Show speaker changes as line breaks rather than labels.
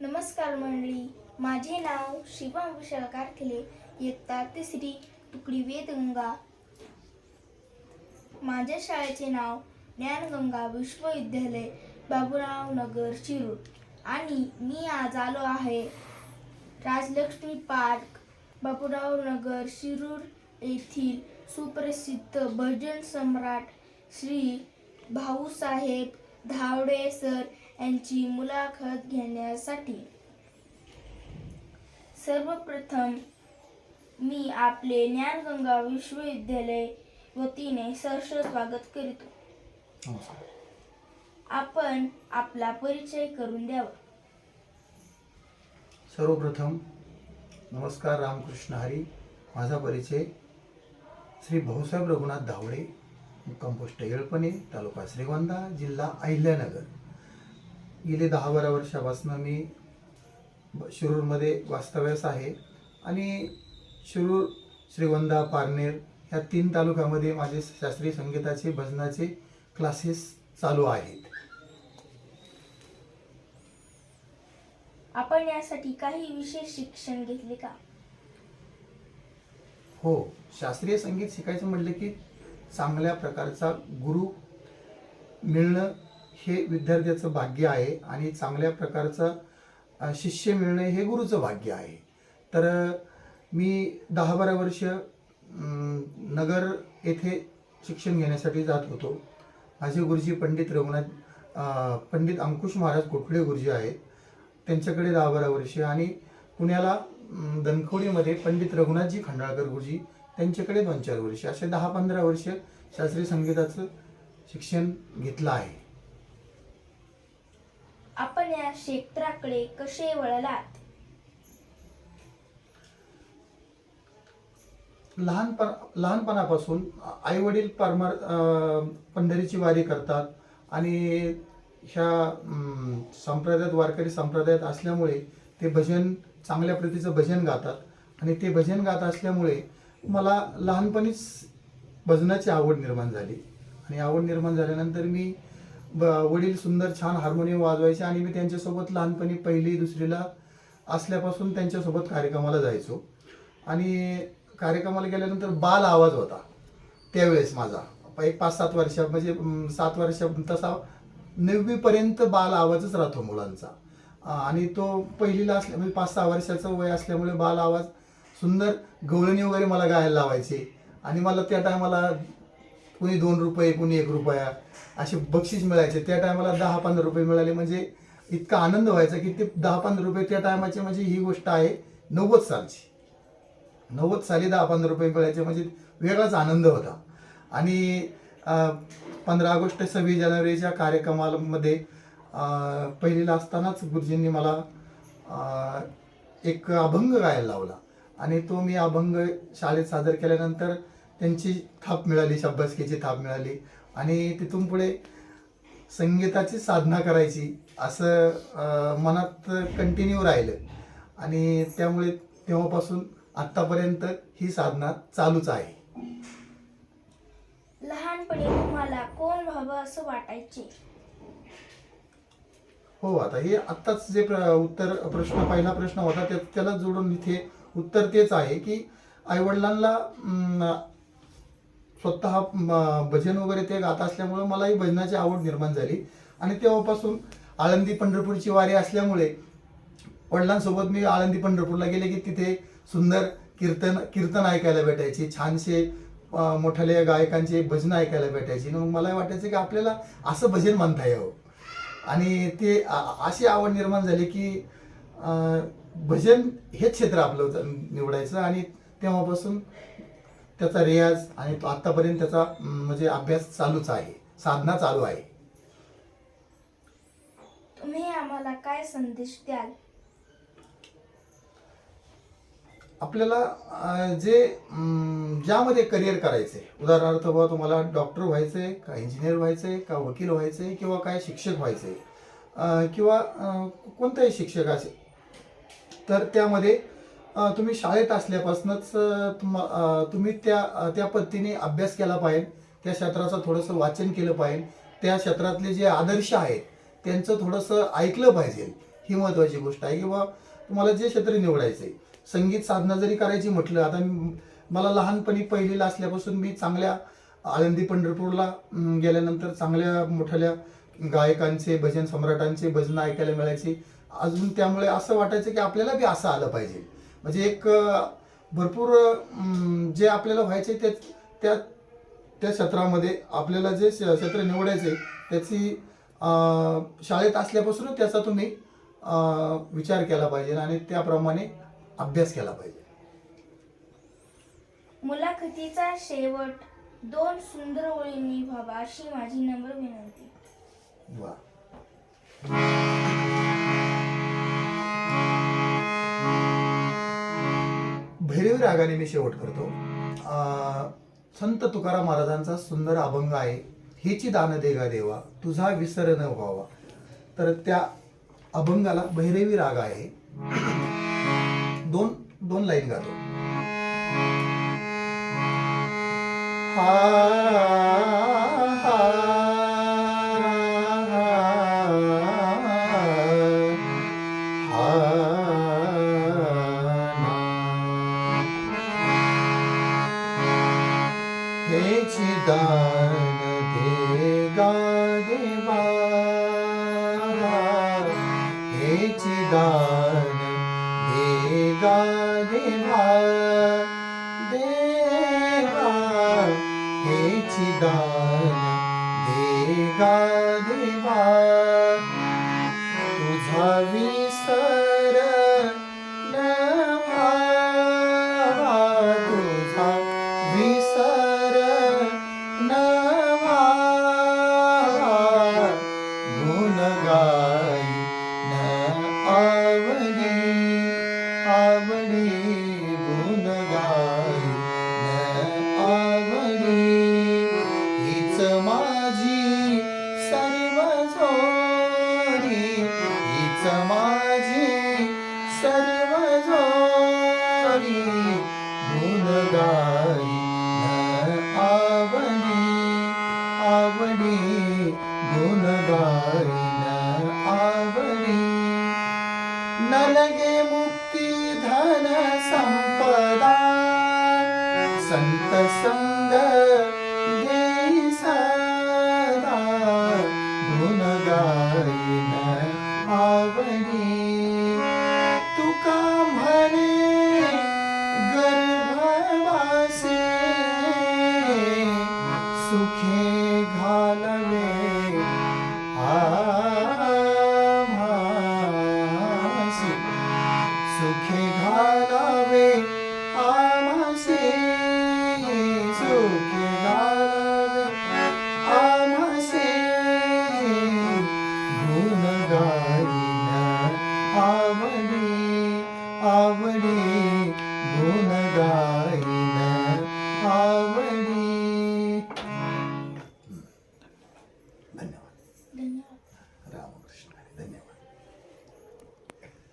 नमस्कार मंडळी. माझे नाव शिवम विशाल कारखिले इयत्ता तिसरी तुकडी वेदगंगा. माझ्या शाळेचे नाव ज्ञानगंगा विश्वविद्यालय बाबुराव नगर शिरूर. आणि मी आज आलो आहे राजलक्ष्मी पार्क बाबुराव नगर शिरूर येथील सुप्रसिद्ध भजन सम्राट श्री भाऊसाहेब धावडे सर यांची मुलाखत घेण्यासाठी. सर्वप्रथम मी आपले ज्ञानगंगा विश्वविद्यालय वतीने सहर्ष स्वागत करीतो आपण आपला परिचय करून द्यावा.
सर्वप्रथम नमस्कार रामकृष्ण हरी. माझा परिचय श्री भाऊसाहेब रघुनाथ धावडे मुक्काम पोस्ट येळपणे तालुका श्रीगोंदा जिल्हा अहिल्यानगर. गेले दहा बारा वर्षापासून मी शिरूरमध्ये वास्तव्यास आहे. आणि शिरूर श्रीगोंदा पारनेर ह्या तीन तालुक्यामध्ये माझे शास्त्रीय संगीताचे भजनाचे क्लासेस चालू आहेत.
आपण यासाठी काही विशेष शिक्षण घेतले का?
हो शास्त्रीय संगीत शिकायचं म्हटलं की चांगल्या प्रकारचा गुरु मिळणं हे विद्यार्थ्याचं भाग्य आहे आणि चांगल्या प्रकारचं शिष्य मिळणं हे गुरुचं भाग्य आहे. तर मी दहा बारा वर्ष नगर येथे शिक्षण घेण्यासाठी जात होतो. माझे गुरुजी पंडित रघुनाथ पंडित अंकुश महाराज कोठडे गुरुजी आहेत. त्यांच्याकडे दहा बारा वर्ष आणि पुण्याला दनखोडीमध्ये पंडित रघुनाथजी खंडाळकर गुरुजी त्यांच्याकडे दोन चार वर्ष. असे दहा पंधरा वर्ष शास्त्रीय संगीताचं शिक्षण घेतलं आहे.
आपण या क्षेत्राकडे कसे वळलात?
लहानपण लहानपणापासून आई वडील परमार पंढरीची वारी करतात आणि ह्या संप्रदायात वारकरी संप्रदायात असल्यामुळे ते भजन चांगल्या प्रतीचं भजन गातात. आणि ते भजन गात असल्यामुळे मला लहानपणीच भजनाची आवड निर्माण झाली. आणि आवड निर्माण झाल्यानंतर मी वडील सुंदर छान हार्मोनियम वाजवायचे आणि मी त्यांच्यासोबत लहानपणी पहिली दुसरीला असल्यापासून त्यांच्यासोबत कार्यक्रमाला जायचो. आणि कार्यक्रमाला गेल्यानंतर बाल आवाज होता त्यावेळेस माझा. एक पाच सात वर्षा म्हणजे सात वर्ष तसा नववीपर्यंत बाल आवाजच राहतो मुलांचा. आणि तो पहिलीला असल्या म्हणजे पाच सहा वर्षाचं वय असल्यामुळे बाल आवाज सुंदर गवळणी वगैरे मला गायला लावायचे. आणि मला त्या टायमाला कुणी दोन रुपये कुणी एक रुपया. असे बक्षीस मिळायचे. त्या टायमाला दहा पंधरा रुपये मिळाले. म्हणजे इतका आनंद व्हायचा की ते दहा पंधरा रुपये त्या टायमाचे म्हणजे ही गोष्ट आहे नव्वद सालची. नव्वद साली दहा पंधरा रुपये मिळायचे. म्हणजे वेगळाच आनंद होता. आणि पंधरा ऑगस्ट सव्वीस जानेवारीच्या कार्यक्रमामध्ये पहिलीला असतानाच गुरुजींनी मला एक अभंग गायला लावला. आणि तो मी अभंग शाळेत सादर केल्यानंतर त्यांची थाप मिळाली शाब्बासकीची थाप मिळाली. आणि तिथून पुढे संगीताची साधना करायची असं मनात कंटिन्यू राहिलं. आणि त्यामुळे तेव्हापासून आत्तापर्यंत ही साधना चालूच आहे.
लहानपणी तुम्हाला कोण व्हावं असं वाटायचे?
हो आता हे आत्ताच जे प्र उत्तर प्रश्न पहिला प्रश्न होता त्या त्याला जोडून इथे उत्तर तेच आहे की आईवडिलांना स्वतः भजन वगैरे ते गात असल्यामुळे मलाही भजनाची आवड निर्माण झाली. आणि तेव्हापासून आळंदी पंढरपूरची वारी असल्यामुळे वडिलांसोबत मी आळंदी पंढरपूरला गेले की तिथे सुंदर कीर्तन कीर्तन ऐकायला भेटायची छानसे मोठ्याल्या गायकांचे भजन ऐकायला भेटायची. मग मला वाटायचं की आपल्याला असं भजन म्हणता यावं. आणि ते अशी आवड निर्माण झाली की भजन हेच क्षेत्र आपलं होतं निवडायचं. आणि तेव्हापासून त्याचा रियाज आणि तो आत्तापर्यंत त्याचा म्हणजे अभ्यास चालूच आहे. साधना चालू आहे.
तुम्ही आम्हाला काय संदेश द्याल?
आपल्याला जे ज्यामध्ये करिअर करायचे उदाहरणार्थ बाबा तुम्हाला डॉक्टर व्हायचंय का इंजिनियर व्हायचंय का वकील व्हायचंय किंवा काय शिक्षक व्हायचंय. अं, किंवा कोणताही शिक्षक असेल. तर त्यामध्ये तुम्ही शाळेत असल्यापासूनच तुम्ही त्या त्या पद्धतीने अभ्यास केला पाहिजे. त्या क्षेत्राचं थोडंसं वाचन केलं पाहिजे. त्या क्षेत्रातले जे आदर्श आहेत त्यांचं थोडंसं ऐकलं पाहिजे. ही महत्त्वाची गोष्ट आहे. किंवा तुम्हाला जे क्षेत्र निवडायचं आहे संगीत साधना जरी करायची म्हटलं आता मला लहानपणी पहिलीला असल्यापासून मी चांगल्या आळंदी पंढरपूरला गेल्यानंतर चांगल्या मोठ्या गायकांचे भजन सम्राटांचे भजनं ऐकायला मिळायचे. अजून त्यामुळे असं वाटायचं की आपल्याला बी असं आलं पाहिजे. म्हणजे एक भरपूर जे आपल्याला व्हायचे ते त्या त्या क्षेत्रामध्ये आपल्याला जे क्षेत्र निवडायचे त्याची शाळेत असल्यापासून त्याचा तुम्ही विचार केला पाहिजे आणि त्याप्रमाणे अभ्यास केला पाहिजे.
मुलाखतीचा शेवट दोन सुंदर ओळींनी व्हावा अशी माझी नम्र विनंती.
वा. भैरवी रागाने मी शेवट करतो. संत तुकाराम महाराजांचा सुंदर अभंग आहे. हेची दान देगा देवा तुझा विसर न व्हावा. तर त्या अभंगाला भैरवी राग आहे. दोन दोन लाईन गातो. हा हेची दान देगा देवा देवा हेची दान देगा देवा तुझा सर्व हीच माझी सर्व जोडी गुण गाई न आवडी आवडी आवडी. न लगे सुखे घालावे आमसे सुखे घालावे आमसे गुणगारीन आवडी आवडी गुणगार